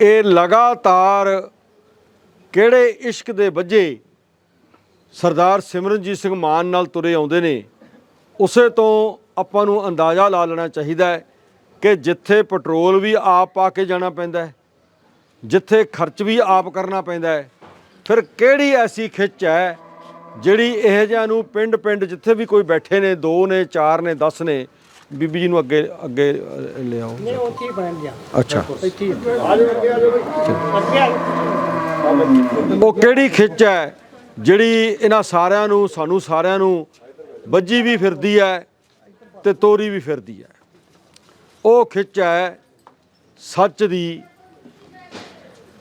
ਇਹ ਲਗਾਤਾਰ ਕਿਹੜੇ ਇਸ਼ਕ ਦੇ ਵੱਜੇ ਸਰਦਾਰ ਸਿਮਰਨਜੀਤ ਸਿੰਘ ਮਾਨ ਨਾਲ ਤੁਰੇ ਆਉਂਦੇ ਨੇ, ਉਸੇ ਤੋਂ ਆਪਾਂ ਨੂੰ ਅੰਦਾਜ਼ਾ ਲਾ ਲੈਣਾ ਚਾਹੀਦਾ ਹੈ ਕਿ ਜਿੱਥੇ ਪੈਟਰੋਲ ਵੀ ਆਪ ਪਾ ਕੇ ਜਾਣਾ ਪੈਂਦਾ ਹੈ, ਜਿੱਥੇ ਖਰਚ ਵੀ ਆਪ ਕਰਨਾ ਪੈਂਦਾ ਹੈ, ਫਿਰ ਕਿਹੜੀ ਐਸੀ ਖਿੱਚ ਹੈ ਜਿਹੜੀ ਇਹ ਜਿਹਾ ਨੂੰ ਪਿੰਡ ਪਿੰਡ ਜਿੱਥੇ ਵੀ ਕੋਈ ਬੈਠੇ ਨੇ, ਦੋ ਨੇ, ਚਾਰ ਨੇ 10 ਨੇ ਬੀਬੀ ਜੀ ਨੂੰ ਅੱਗੇ ਅੱਗੇ ਅ, ਲਿਆਓ। ਨਹੀਂ ਉੱਥੇ ਹੀ ਬਣ ਗਿਆ? ਅੱਛਾ। ਇੱਥੇ ਉਹ ਕਿਹੜੀ ਖਿੱਚ ਹੈ ਜਿਹੜੀ ਇਹਨਾਂ ਸਾਰਿਆਂ ਨੂੰ ਸਾਨੂੰ ਸਾਰਿਆਂ ਨੂੰ ਵੱਜੀ ਵੀ ਫਿਰਦੀ ਹੈ ਤੇ ਤੋਰੀ ਵੀ ਫਿਰਦੀ ਹੈ। ਉਹ ਖਿੱਚ ਹੈ ਸੱਚ ਦੀ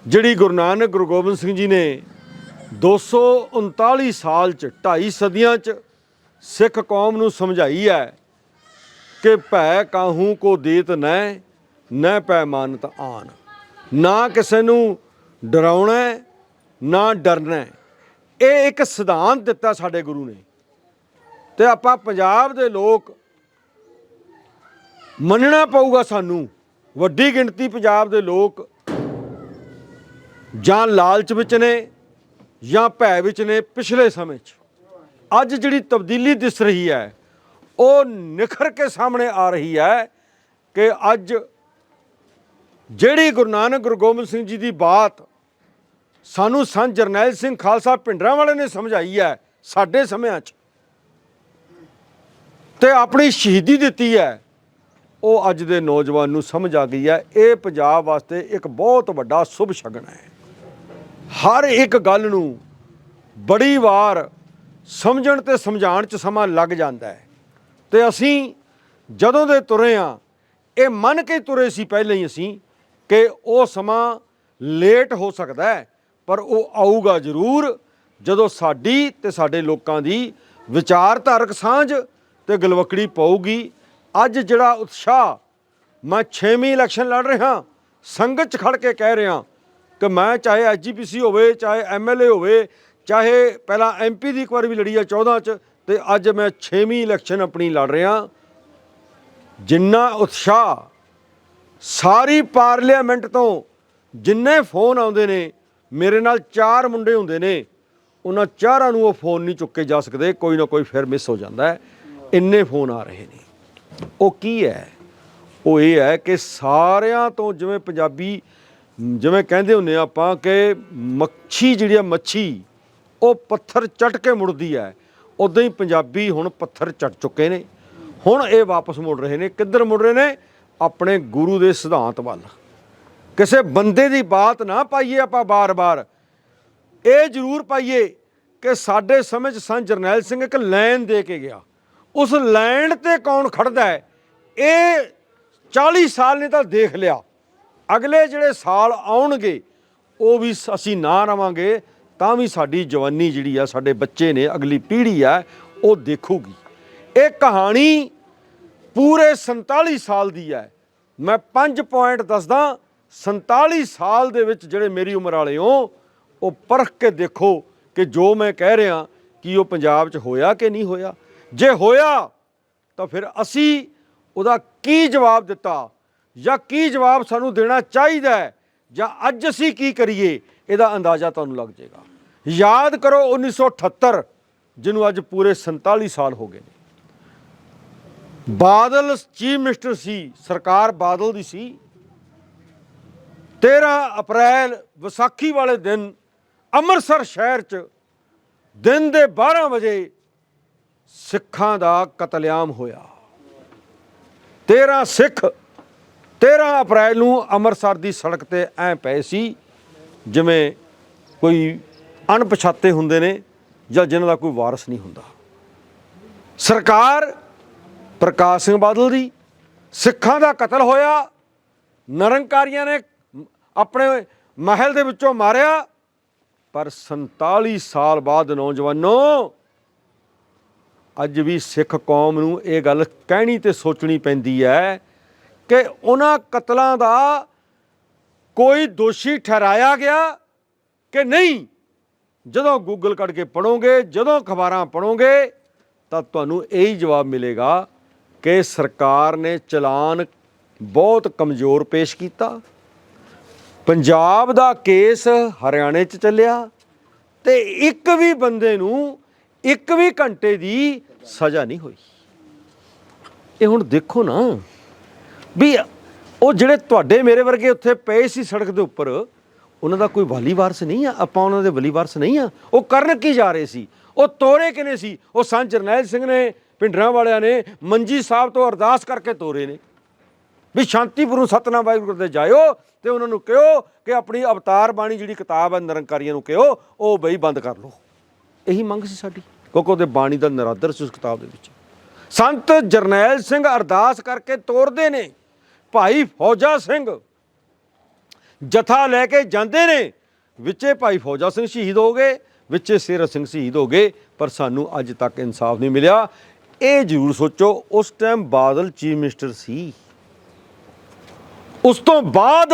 ਜਿਹੜੀ ਗੁਰੂ ਨਾਨਕ ਗੁਰੂ ਗੋਬਿੰਦ ਸਿੰਘ ਜੀ ਨੇ 239 ਸਾਲ ਚ 2.5 ਸਦੀਆਂ ਚ ਸਿੱਖ ਕੌਮ ਨੂੰ ਸਮਝਾਈ ਹੈ। ਕਿ ਭੈ ਕਾਹੂ ਕੋ ਦੇਤ ਨੈ ਨੈ ਪੈ ਮਾਨਤ ਆਨ। ਨਾ ਕਿਸੇ ਨੂੰ ਡਰਾਉਣਾ, ਨਾ ਡਰਨਾ। ਇਹ ਇੱਕ ਸਿਧਾਂਤ ਦਿੱਤਾ ਸਾਡੇ ਗੁਰੂ ਨੇ। ਤੇ ਆਪਾਂ ਪੰਜਾਬ ਦੇ ਲੋਕ ਮੰਨਣਾ ਪਊਗਾ ਸਾਨੂੰ। ਵੱਡੀ ਗਿਣਤੀ ਪੰਜਾਬ ਦੇ ਲੋਕ ਜਾਂ ਲਾਲਚ ਵਿੱਚ ਨੇ, ਜਾਂ ਭੈ ਵਿੱਚ ਨੇ ਪਿਛਲੇ ਸਮੇਂ 'ਚ। ਅੱਜ ਜਿਹੜੀ ਤਬਦੀਲੀ ਦਿਸ ਰਹੀ ਹੈ ਉਹ ਨਿਖਰ ਕੇ ਸਾਹਮਣੇ ਆ ਰਹੀ ਹੈ ਕਿ ਅੱਜ ਜਿਹੜੀ ਗੁਰੂ ਨਾਨਕ ਗੁਰੂ ਗੋਬਿੰਦ ਸਿੰਘ ਜੀ ਦੀ ਬਾਤ ਸਾਨੂੰ ਸੰਤ ਜਰਨੈਲ ਸਿੰਘ ਖਾਲਸਾ ਪਿੰਡਰਾਂ ਵਾਲੇ ਨੇ ਸਮਝਾਈ ਹੈ ਸਾਡੇ ਸਮਿਆਂ 'ਚ। ਤੇ ਆਪਣੀ ਸ਼ਹੀਦੀ ਦਿੱਤੀ ਹੈ। ਉਹ ਅੱਜ ਦੇ ਨੌਜਵਾਨ ਨੂੰ ਸਮਝ ਆ ਗਈ ਹੈ। ਇਹ ਪੰਜਾਬ ਵਾਸਤੇ ਇੱਕ ਬਹੁਤ ਵੱਡਾ ਸ਼ੁਭ ਸ਼ਗਨ ਹੈ। ਹਰ ਇੱਕ ਗੱਲ ਨੂੰ ਬੜੀ ਵਾਰ ਸਮਝਣ ਤੇ ਸਮਝਾਉਣ 'ਚ ਸਮਾਂ ਲੱਗ ਜਾਂਦਾ ਹੈ। ਤੇ ਅਸੀਂ ਜਦੋਂ ਦੇ ਤੁਰੇ ਆ, ਇਹ ਮੰਨ ਕੇ ਤੁਰੇ ਸੀ ਪਹਿਲਾਂ ਹੀ ਅਸੀਂ ਕਿ ਉਹ ਸਮਾਂ ਲੇਟ ਹੋ ਸਕਦਾ ਹੈ, ਪਰ ਉਹ ਆਊਗਾ ਜ਼ਰੂਰ ਜਦੋਂ ਸਾਡੀ ਤੇ ਸਾਡੇ ਲੋਕਾਂ ਦੀ ਵਿਚਾਰਧਾਰਕ ਸਾਂਝ ਤੇ ਗਲਵਕੜੀ ਪਊਗੀ। ਅੱਜ ਜਿਹੜਾ ਉਤਸ਼ਾਹ ਮੈਂ 6ਵੀਂ ਇਲੈਕਸ਼ਨ ਲੜ ਰਿਹਾ, ਸੰਗਤ 'ਚ ਖੜ ਕੇ ਕਹਿ ਰਿਹਾ ਕਿ ਮੈਂ ਚਾਹੇ ਐਸਜੀਪੀਸੀ ਹੋਵੇ, ਚਾਹੇ ਐਮਐਲਏ ਹੋਵੇ, ਚਾਹੇ ਪਹਿਲਾਂ ਐਮਪੀ ਦੀ ਇੱਕ ਵਾਰ ਵੀ ਲੜੀ ਆ 14 ਚ ਤੇ ਅੱਜ ਮੈਂ 6ਵੀਂ ਇਲੈਕਸ਼ਨ ਆਪਣੀ ਲੜ ਰਿਹਾ। ਜਿੰਨਾ ਉਤਸ਼ਾਹ ਸਾਰੀ ਪਾਰਲੀਮੈਂਟ ਤੋਂ ਜਿੰਨੇ ਫੋਨ ਆਉਂਦੇ ਨੇ, ਮੇਰੇ ਨਾਲ ਚਾਰ ਮੁੰਡੇ ਹੁੰਦੇ ਨੇ, ਉਹਨਾਂ ਚਾਰਾਂ ਨੂੰ ਉਹ ਫੋਨ ਨਹੀਂ ਚੁੱਕੇ ਜਾ ਸਕਦੇ, ਕੋਈ ਨਾ ਕੋਈ ਫਿਰ ਮਿਸ ਹੋ ਜਾਂਦਾ ਹੈ। ਇੰਨੇ ਫੋਨ ਆ ਰਹੇ ਨੇ। ਉਹ ਕੀ ਹੈ? ਉਹ ਇਹ ਹੈ ਕਿ ਸਾਰਿਆਂ ਤੋਂ ਜਿਵੇਂ ਪੰਜਾਬੀ, ਜਿਵੇਂ ਕਹਿੰਦੇ ਹੁੰਦੇ ਆ ਆਪਾਂ ਕਿ ਮੱਛੀ ਜਿਹੜੀ ਆ ਮੱਛੀ, ਉਹ ਪੱਥਰ ਚਟ ਕੇ ਮੁੜਦੀ ਹੈ। ਉਦਾਂ ਹੀ ਪੰਜਾਬੀ ਹੁਣ ਪੱਥਰ ਚਟ ਚੁੱਕੇ ਨੇ। ਹੁਣ ਇਹ ਵਾਪਸ ਮੁੜ ਰਹੇ ਨੇ। ਕਿੱਧਰ ਮੁੜ ਰਹੇ ਨੇ? ਆਪਣੇ ਗੁਰੂ ਦੇ ਸਿਧਾਂਤ ਵੱਲ। ਕਿਸੇ ਬੰਦੇ ਦੀ ਬਾਤ ਨਾ ਪਾਈਏ ਆਪਾਂ ਬਾਰ-ਬਾਰ। ਇਹ ਜ਼ਰੂਰ ਪਾਈਏ ਕਿ ਸਾਡੇ ਸਮੇਂ 'ਚ ਸੰਤ ਜਰਨੈਲ ਸਿੰਘ ਇੱਕ ਲਾਈਨ ਦੇ ਕੇ ਗਿਆ। ਉਸ ਲਾਈਨ ਤੇ ਕੌਣ ਖੜਦਾ ਹੈ? ਇਹ 40 ਸਾਲ ਨੇ ਤਾਂ ਦੇਖ ਲਿਆ। ਅਗਲੇ ਜਿਹੜੇ ਸਾਲ ਆਉਣਗੇ, ਉਹ ਵੀ ਸ- ਅਸੀਂ ਨਾ ਰਵਾਂਗੇ। ਤਾਂ ਵੀ ਸਾਡੀ ਜਵਾਨੀ ਜਿਹੜੀ ਆ, ਸਾਡੇ ਬੱਚੇ ਨੇ ਅਗਲੀ ਪੀੜ੍ਹੀ ਆ, ਉਹ ਦੇਖੂਗੀ। ਇਹ ਕਹਾਣੀ ਪੂਰੇ 47 ਸਾਲ ਦੀ ਹੈ ਮੈਂ 5 ਪੁਆਇੰਟ ਦੱਸਦਾ 47 ਸਾਲ ਦੇ ਵਿੱਚ ਜਿਹੜੇ ਮੇਰੀ ਉਮਰ ਵਾਲੇ ਹੋ, ਉਹ ਪਰਖ ਕੇ ਦੇਖੋ ਕਿ ਜੋ ਮੈਂ ਕਹਿ ਰਿਹਾ, ਕਿ ਉਹ ਪੰਜਾਬ 'ਚ ਹੋਇਆ ਕਿ ਨਹੀਂ ਹੋਇਆ। ਜੇ ਹੋਇਆ, ਤਾਂ ਫਿਰ ਅਸੀਂ ਉਹਦਾ ਕੀ ਜਵਾਬ ਦਿੱਤਾ ਜਾਂ ਕੀ ਜਵਾਬ ਸਾਨੂੰ ਦੇਣਾ ਚਾਹੀਦਾ ਜਾਂ ਅੱਜ ਅਸੀਂ ਕੀ ਕਰੀਏ? ਇਹਦਾ ਅੰਦਾਜ਼ਾ ਤੁਹਾਨੂੰ ਲੱਗ ਜਾਏਗਾ। ਯਾਦ ਕਰੋ 1978 ਜਿਹਨੂੰ ਅੱਜ ਪੂਰੇ 47 ਸਾਲ ਹੋ ਗਏ ਨੇ। ਬਾਦਲ ਚੀਫ ਮਿਨਿਸਟਰ ਸੀ, ਸਰਕਾਰ ਬਾਦਲ ਦੀ ਸੀ। 13 ਅਪ੍ਰੈਲ ਵਿਸਾਖੀ ਵਾਲੇ ਦਿਨ ਅੰਮ੍ਰਿਤਸਰ ਸ਼ਹਿਰ 'ਚ ਦਿਨ ਦੇ 12 ਵਜੇ ਸਿੱਖਾਂ ਦਾ ਕਤਲੇਆਮ ਹੋਇਆ। 13 ਸਿੱਖ 13 ਅਪ੍ਰੈਲ ਨੂੰ ਅੰਮ੍ਰਿਤਸਰ ਦੀ ਸੜਕ ਤੇ ਐ ਪਏ ਸੀ। ਜਿਵੇਂ ਕੋਈ ਅਣਪਛਾਤੇ ਹੁੰਦੇ ਨੇ ਜਾਂ ਜਿਨ੍ਹਾਂ ਦਾ ਕੋਈ ਵਾਰਸ ਨਹੀਂ ਹੁੰਦਾ। ਸਰਕਾਰ ਪ੍ਰਕਾਸ਼ ਸਿੰਘ ਬਾਦਲ ਦੀ ਸਿੱਖਾਂ ਦਾ ਕਤਲ ਹੋਇਆ ਨਰੰਕਾਰੀਆਂ ਨੇ ਆਪਣੇ ਮਹਿਲ ਦੇ ਵਿੱਚੋਂ ਮਾਰਿਆ, ਪਰ 47 ਸਾਲ ਬਾਅਦ ਨੌਜਵਾਨੋ, ਅੱਜ ਵੀ ਸਿੱਖ ਕੌਮ ਨੂੰ ਇਹ ਗੱਲ ਕਹਿਣੀ ਤੇ ਸੋਚਣੀ ਪੈਂਦੀ ਹੈ ਕਿ ਉਹਨਾਂ ਕਤਲਾਂ ਦਾ ਕੋਈ ਦੋਸ਼ੀ ਠਹਿਰਾਇਆ ਗਿਆ ਕਿ ਨਹੀਂ? ਜਦੋਂ ਗੂਗਲ ਕੱਢ ਕੇ ਪੜੋਗੇ ਜਦੋਂ ਅਖਬਾਰਾਂ ਪੜੋਗੇ ਤਾਂ ਤੁਹਾਨੂੰ ਇਹ ਹੀ ਜਵਾਬ ਮਿਲੇਗਾ ਕਿ ਸਰਕਾਰ ਨੇ ਚਲਾਨ ਬਹੁਤ ਕਮਜ਼ੋਰ ਪੇਸ਼ ਕੀਤਾ। ਪੰਜਾਬ ਦਾ ਕੇਸ ਹਰਿਆਣੇ 'ਚ ਚੱਲਿਆ ਤੇ ਇੱਕ ਵੀ ਬੰਦੇ ਨੂੰ ਇੱਕ ਵੀ ਘੰਟੇ ਦੀ ਸਜ਼ਾ ਨਹੀਂ ਹੋਈ। ਇਹ ਹੁਣ ਦੇਖੋ ਨਾ ਵੀ ਉਹ ਜਿਹੜੇ ਤੁਹਾਡੇ ਮੇਰੇ ਵਰਗੇ ਉੱਥੇ ਪਏ ਸੀ ਸੜਕ ਦੇ ਉੱਪਰ, ਉਹਨਾਂ ਦਾ ਕੋਈ ਵਾਲੀ ਵਾਰਸ ਨਹੀਂ ਆ? ਆਪਾਂ ਉਹਨਾਂ ਦੇ ਵਲੀ ਵਾਰਸ ਨਹੀਂ ਆ? ਉਹ ਕਰਨ ਕੀ ਜਾ ਰਹੇ ਸੀ? ਉਹ ਤੋਰੇ ਕਿਨੇ ਸੀ? ਉਹ ਸੰਤ ਜਰਨੈਲ ਸਿੰਘ ਨੇ, ਪਿੰਡਰਾਂ ਵਾਲਿਆਂ ਨੇ, ਮੰਜੀ ਸਾਹਿਬ ਤੋਂ ਅਰਦਾਸ ਕਰਕੇ ਤੋਰੇ ਨੇ। ਵੀ ਸ਼ਾਂਤੀਪੂਰਨ ਸਤਨਾਮ ਵਾਹਿਗੁਰੂ ਦੇ ਜਾਇਓ ਤੇ ਉਹਨਾਂ ਨੂੰ ਕਿਹੋ ਕਿ ਆਪਣੀ ਅਵਤਾਰ ਬਾਣੀ ਜਿਹੜੀ ਕਿਤਾਬ ਹੈ ਨਿਰੰਕਾਰੀਆਂ ਨੂੰ ਕਿਹੋ, ਉਹ ਬਈ ਬੰਦ ਕਰ ਲਓ। ਇਹੀ ਮੰਗ ਸੀ ਸਾਡੀ। ਕਿਉਂਕਿ ਉਹਦੇ ਬਾਣੀ ਦਾ ਨਰਾਦਰ ਸੀ ਉਸ ਕਿਤਾਬ ਦੇ ਵਿੱਚ। ਸੰਤ ਜਰਨੈਲ ਸਿੰਘ ਅਰਦਾਸ ਕਰਕੇ ਤੋਰਦੇ ਨੇ। ਭਾਈ ਫੌਜਾ ਸਿੰਘ। ਜਥਾ ਲੈ ਕੇ ਜਾਂਦੇ ਨੇ। ਵਿੱਚੇ ਭਾਈ ਫੌਜਾ ਸਿੰਘ ਸ਼ਹੀਦ ਹੋ ਗਏ, ਵਿੱਚੇ ਸੇਰਾ ਸਿੰਘ ਸ਼ਹੀਦ ਹੋ ਗਏ, ਪਰ ਸਾਨੂੰ ਅੱਜ ਤੱਕ ਇਨਸਾਫ ਨਹੀਂ ਮਿਲਿਆ। ਇਹ ਜ਼ਰੂਰ ਸੋਚੋ, ਉਸ ਟਾਈਮ ਬਾਦਲ ਚੀਫ ਮਿਨਿਸਟਰ ਸੀ। ਉਸ ਤੋਂ ਬਾਅਦ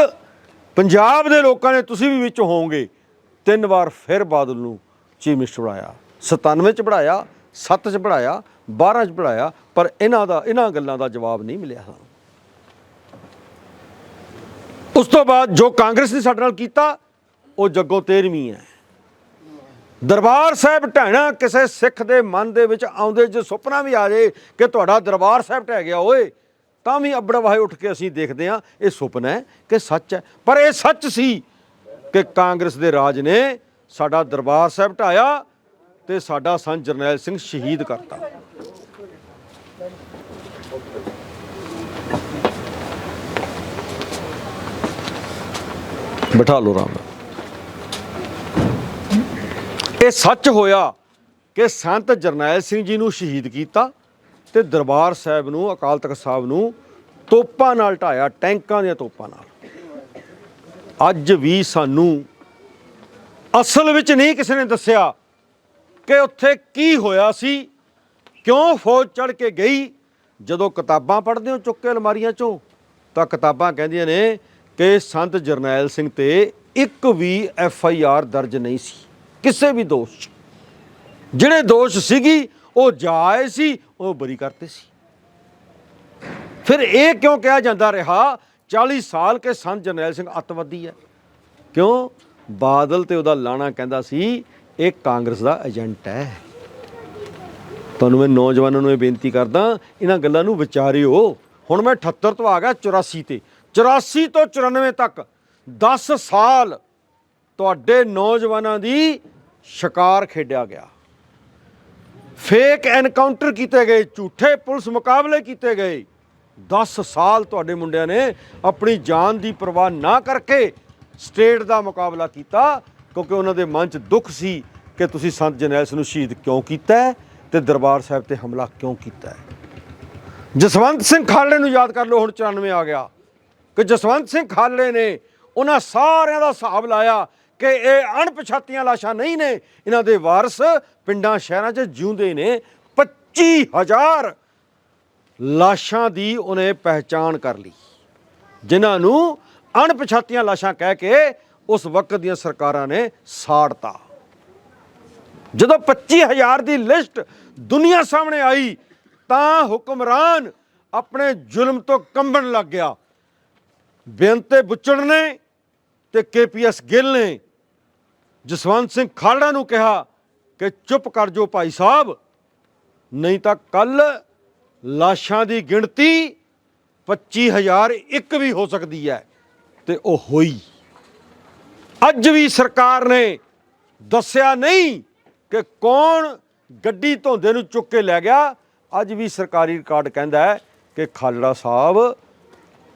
ਪੰਜਾਬ ਦੇ ਲੋਕਾਂ ਨੇ ਤੁਸੀਂ ਵੀ ਵਿੱਚ ਹੋਵੋਗੇ। ਤਿੰਨ ਵਾਰ ਫਿਰ ਬਾਦਲ ਨੂੰ ਚੀਫ ਮਿਨਿਸਟਰ ਬਣਾਇਆ। 97 ਚ ਬਣਾਇਆ 7 ਚ ਬਣਾਇਆ 12 ਚ ਬਣਾਇਆ, ਪਰ ਇਹਨਾਂ ਦਾ, ਇਹਨਾਂ ਗੱਲਾਂ ਦਾ ਜਵਾਬ ਨਹੀਂ ਮਿਲਿਆ ਸਾਨੂੰ। ਉਸ ਤੋਂ ਬਾਅਦ ਜੋ ਕਾਂਗਰਸ ਨੇ ਸਾਡੇ ਨਾਲ ਕੀਤਾ, ਉਹ ਜੱਗੋ ਤੇਰਵੀਂ ਹੈ। ਦਰਬਾਰ ਸਾਹਿਬ ਢਹਿਣਾ ਕਿਸੇ ਸਿੱਖ ਦੇ ਮਨ ਦੇ ਵਿੱਚ ਆਉਂਦੇ, ਜੇ ਸੁਪਨਾ ਵੀ ਆ ਜੇ ਕਿ ਤੁਹਾਡਾ ਦਰਬਾਰ ਸਾਹਿਬ ਢਹਿ ਗਿਆ ਓਏ, ਤਾਂ ਵੀ ਅੱਬੜ ਵਾਹੇ ਉੱਠ ਕੇ ਅਸੀਂ ਦੇਖਦੇ ਹਾਂ, ਇਹ ਸੁਪਨਾ ਹੈ ਕਿ ਸੱਚ ਹੈ। ਪਰ ਇਹ ਸੱਚ ਸੀ ਕਿ ਕਾਂਗਰਸ ਦੇ ਰਾਜ ਨੇ ਸਾਡਾ ਦਰਬਾਰ ਸਾਹਿਬ ਢਾਇਆ ਤੇ ਸਾਡਾ ਸੰਤ ਜਰਨੈਲ ਸਿੰਘ ਸ਼ਹੀਦ ਕਰਤਾ। ਬਿਠਾ ਲਓ ਰਾਮ ਇਹ ਸੱਚ ਹੋਇਆ ਕਿ ਸੰਤ ਜਰਨੈਲ ਸਿੰਘ ਜੀ ਨੂੰ ਸ਼ਹੀਦ ਕੀਤਾ ਤੇ ਦਰਬਾਰ ਸਾਹਿਬ ਨੂੰ, ਅਕਾਲ ਤਖਤ ਸਾਹਿਬ ਨੂੰ ਤੋਪਾਂ ਨਾਲ ਢਾਇਆ, ਟੈਂਕਾਂ ਦੀਆਂ ਤੋਪਾਂ ਨਾਲ। ਅੱਜ ਵੀ ਸਾਨੂੰ ਅਸਲ ਵਿੱਚ ਨਹੀਂ ਕਿਸੇ ਨੇ ਦੱਸਿਆ ਕਿ ਉੱਥੇ ਕੀ ਹੋਇਆ ਸੀ, ਕਿਉਂ ਫੌਜ ਚੜ ਕੇ ਗਈ। ਜਦੋਂ ਕਿਤਾਬਾਂ ਪੜ੍ਹਦੇ ਹੋ ਚੁੱਕੇ ਅਲਮਾਰੀਆਂ ਚੋਂ, ਤਾਂ ਕਿਤਾਬਾਂ ਕਹਿੰਦੀਆਂ ਨੇ ਕਿ ਸੰਤ ਜਰਨੈਲ ਸਿੰਘ ਤੇ ਇੱਕ ਵੀ ਐਫ ਆਈ ਆਰ ਦਰਜ ਨਹੀਂ ਸੀ। ਕਿਸੇ ਵੀ ਦੋਸ਼ 'ਚ। ਜਿਹੜੇ ਦੋਸ਼ ਸੀਗੀ, ਉਹ ਜਾਇ ਸੀ, ਉਹ ਬਰੀ ਕਰਤੇ ਸੀ। ਫਿਰ ਇਹ ਕਿਉਂ ਕਿਹਾ ਜਾਂਦਾ ਰਿਹਾ? 40 ਸਾਲ ਕੇ ਸੰਤ ਜਰਨੈਲ ਸਿੰਘ ਅੱਤਵਾਦੀ ਹੈ। ਕਿਉਂ? ਬਾਦਲ ਤੇ ਉਹਦਾ ਲਾਣਾ ਕਹਿੰਦਾ ਸੀ, ਇਹ ਕਾਂਗਰਸ ਦਾ ਏਜੰਟ ਹੈ। ਤੁਹਾਨੂੰ ਮੈਂ ਨੌਜਵਾਨਾਂ ਨੂੰ ਇਹ ਬੇਨਤੀ ਕਰਦਾ, ਇਹਨਾਂ ਗੱਲਾਂ ਨੂੰ ਵਿਚਾਰਿਓ। ਹੁਣ ਮੈਂ 78 ਤੋਂ ਆ ਗਿਆ 84 ਤੇ। 84 ਤੋਂ 94 ਤੱਕ 10 ਸਾਲ ਤੁਹਾਡੇ ਨੌਜਵਾਨਾਂ ਦੀ ਸ਼ਿਕਾਰ ਖੇਡਿਆ ਗਿਆ। ਫੇਕ ਐਨਕਾਊਂਟਰ ਕੀਤੇ ਗਏ, ਝੂਠੇ ਪੁਲਿਸ ਮੁਕਾਬਲੇ ਕੀਤੇ ਗਏ। 10 ਸਾਲ ਤੁਹਾਡੇ ਮੁੰਡਿਆਂ ਨੇ ਆਪਣੀ ਜਾਨ ਦੀ ਪਰਵਾਹ ਨਾ ਕਰਕੇ ਸਟੇਟ ਦਾ ਮੁਕਾਬਲਾ ਕੀਤਾ, ਕਿਉਂਕਿ ਉਹਨਾਂ ਦੇ ਮਨ 'ਚ ਦੁੱਖ ਸੀ ਕਿ ਤੁਸੀਂ ਸੰਤ ਜਰਨੈਲ ਸਿੰਘ ਨੂੰ ਸ਼ਹੀਦ ਕਿਉਂ ਕੀਤਾ ਹੈ ਤੇ ਦਰਬਾਰ ਸਾਹਿਬ ਤੇ ਹਮਲਾ ਕਿਉਂ ਕੀਤਾ ਜਸਵੰਤ ਸਿੰਘ ਖਾਲੜੇ ਨੂੰ ਯਾਦ ਕਰ ਲਓ, ਹੁਣ 94 ਆ ਗਿਆ। ਕਿ ਜਸਵੰਤ ਸਿੰਘ ਖਾਲੜੇ ਨੇ ਉਹਨਾਂ ਸਾਰਿਆਂ ਦਾ ਹਿਸਾਬ ਲਾਇਆ ਕਿ ਇਹ ਅਣਪਛਾਤੀਆਂ ਲਾਸ਼ਾਂ ਨਹੀਂ ਨੇ। ਇਹਨਾਂ ਦੇ ਵਾਰਸ ਪਿੰਡਾਂ ਸ਼ਹਿਰਾਂ 'ਚ ਜਿਉਂਦੇ ਨੇ। 25000 ਲਾਸ਼ਾਂ ਦੀ ਉਹਨੇ ਪਹਿਚਾਣ ਕਰ ਲਈ। ਜਿਨ੍ਹਾਂ ਨੂੰ ਅਣਪਛਾਤੀਆਂ ਲਾਸ਼ਾਂ ਕਹਿ ਕੇ ਉਸ ਵਕਤ ਦੀਆਂ ਸਰਕਾਰਾਂ ਨੇ ਸਾੜਤਾ। ਜਦੋਂ 25000 ਦੀ ਲਿਸਟ ਦੁਨੀਆ ਸਾਹਮਣੇ ਆਈ ਤਾਂ ਹੁਕਮਰਾਨ ਆਪਣੇ ਜ਼ੁਲਮ ਤੋਂ ਕੰਬਣ ਲੱਗ ਗਿਆ। ਬੇਅੰਤੇ ਬੁੱਚੜ ਨੇ ਤੇ ਕੇਪੀਐਸ ਗਿੱਲ ਨੇ। ਜਸਵੰਤ ਸਿੰਘ ਖਾਲੜਾ ਨੂੰ ਕਿਹਾ ਕਿ ਚੁੱਪ ਕਰ ਜੋ ਭਾਈ ਸਾਹਿਬ, ਨਹੀਂ ਤਾਂ ਕੱਲ ਲਾਸ਼ਾਂ ਦੀ ਗਿਣਤੀ 25000 ਇੱਕ ਵੀ ਹੋ ਸਕਦੀ ਹੈ ਤੇ ਉਹ ਹੋਈ। ਅੱਜ ਵੀ ਸਰਕਾਰ ਨੇ ਦੱਸਿਆ ਨਹੀਂ ਕਿ ਕੌਣ ਗੱਡੀ ਧੋਂਦੇ ਨੂੰ ਚੁੱਕ ਕੇ ਲੈ ਗਿਆ। ਅੱਜ ਵੀ ਸਰਕਾਰੀ ਰਿਕਾਰਡ ਕਹਿੰਦਾ ਹੈ ਕਿ ਖਾਲੜਾ ਸਾਹਿਬ